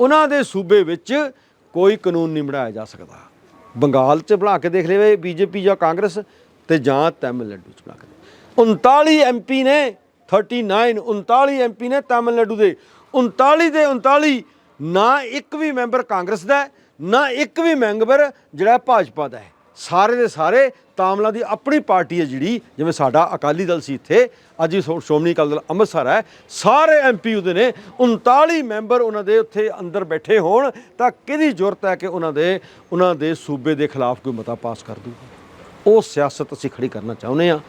ਉਹਨਾਂ ਦੇ ਸੂਬੇ ਵਿੱਚ ਕੋਈ ਕਾਨੂੰਨ ਨਹੀਂ ਬਣਾਇਆ ਜਾ ਸਕਦਾ। ਬੰਗਾਲ 'ਚ ਬਣਾ ਕੇ ਦੇਖ ਲਵੇ, ਬੀਜੇਪੀ ਜਾਂ ਕਾਂਗਰਸ ਤੇ ਜਾਂ ਤਾਮਿਲਨਾਡੂ 'ਚ ਬਣਾ ਕੇ 39 ਐਮਪੀ ਨੇ 39 39 ਐਮਪੀ ਨੇ ਤਾਮਿਲਨਾਡੂ ਦੇ। 39 ਦੇ 39 ਨਾ ਇੱਕ ਵੀ ਮੈਂਬਰ ਕਾਂਗਰਸ ਦਾ ਨਾ ਇੱਕ ਵੀ ਮੈਂਬਰ ਜਿਹੜਾ ਭਾਜਪਾ ਦਾ ਹੈ। ਸਾਰੇ ਦੇ ਸਾਰੇ ਤਾਮਲਾ ਦੀ ਆਪਣੀ ਪਾਰਟੀ ਹੈ ਜਿਹੜੀ, ਜਿਵੇਂ ਸਾਡਾ ਅਕਾਲੀ ਦਲ ਸੀ ਇੱਥੇ, ਅੱਜ ਹੀ ਸ਼੍ਰੋ- ਸ਼੍ਰੋਮਣੀ ਅਕਾਲੀ ਦਲ ਅੰਮ੍ਰਿਤਸਰ ਹੈ, ਸਾਰੇ ਐਮਪੀ ਉਹਦੇ ਨੇ 39 ਮੈਂਬਰ ਉਹਨਾਂ ਦੇ ਉੱਥੇ ਅੰਦਰ ਬੈਠੇ ਹੋਣ, ਤਾਂ ਕਿਹਦੀ ਜ਼ਰੂਰਤ ਹੈ ਕਿ ਉਹਨਾਂ ਦੇ ਉਹਨਾਂ ਦੇ ਸੂਬੇ ਦੇ ਖਿਲਾਫ ਕੋਈ ਮਤਾ ਪਾਸ ਕਰ ਦੂ ਉਹ ਸਿਆਸਤ ਅਸੀਂ ਖੜੀ ਕਰਨਾ ਚਾਹੁੰਦੇ ਆ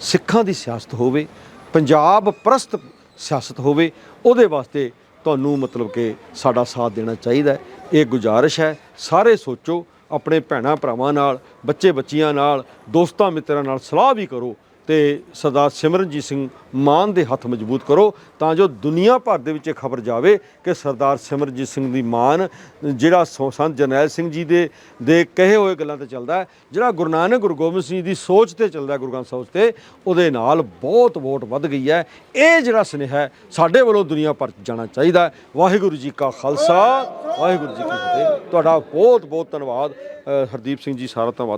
ਸਿੱਖਾਂ ਦੀ ਸਿਆਸਤ ਹੋਵੇ, ਪੰਜਾਬ ਪ੍ਰਸਤ ਸਿਆਸਤ ਹੋਵੇ, ਉਹਦੇ ਵਾਸਤੇ ਤੁਹਾਨੂੰ ਮਤਲਬ ਕਿ ਸਾਡਾ ਸਾਥ ਦੇਣਾ ਚਾਹੀਦਾ ਹੈ, ਇਹ ਗੁਜ਼ਾਰਿਸ਼ ਹੈ, ਸਾਰੇ ਸੋਚੋ ਆਪਣੇ ਭੈਣਾਂ ਭਰਾਵਾਂ ਨਾਲ ਬੱਚੇ ਬੱਚੀਆਂ ਨਾਲ ਦੋਸਤਾਂ ਮਿੱਤਰਾਂ ਨਾਲ ਸਲਾਹ ਵੀ ਕਰੋ। ਤੇ ਸਰਦਾਰ ਸਿਮਰਨਜੀਤ ਸਿੰਘ ਮਾਨ ਦੇ ਹੱਥ ਮਜ਼ਬੂਤ ਕਰੋ ਤਾਂ ਜੋ ਦੁਨੀਆ ਭਰ ਦੇ ਵਿੱਚ ਇਹ ਖਬਰ ਜਾਵੇ ਕਿ ਸਰਦਾਰ ਸਿਮਰਨਜੀਤ ਸਿੰਘ ਦੀ ਮਾਨ, ਜਿਹੜਾ ਸੋ- ਸੰਤ ਜਰਨੈਲ ਸਿੰਘ ਜੀ ਦੇ ਦੇ ਕਹੇ ਹੋਏ ਗੱਲਾਂ ਤੇ ਚੱਲਦਾ ਜਿਹੜਾ ਗੁਰੂ ਨਾਨਕ ਗੁਰੂ ਗੋਬਿੰਦ ਸਿੰਘ ਜੀ ਦੀ ਸੋਚ ਤੇ ਚੱਲਦਾ ਗੁਰੂ ਗ੍ਰੰਥ ਸਾਹਿਬ ਤੇ, ਉਹਦੇ ਨਾਲ ਬਹੁਤ ਵੋਟ ਵੱਧ ਗਈ ਹੈ। ਇਹ ਜਿਹੜਾ ਸੁਨੇਹਾ ਸਾਡੇ ਵੱਲੋਂ ਦੁਨੀਆ ਭਰ 'ਚ ਜਾਣਾ ਚਾਹੀਦਾ ਵਾਹਿਗੁਰੂ ਜੀ ਕਾ ਖਾਲਸਾ, ਵਾਹਿਗੁਰੂ ਜੀ ਕੀ ਫਤਿਹ। ਤੁਹਾਡਾ ਬਹੁਤ ਬਹੁਤ ਧੰਨਵਾਦ ਹਰਦੀਪ ਸਿੰਘ ਜੀ, ਸਾਰਾ ਧੰਨਵਾਦ।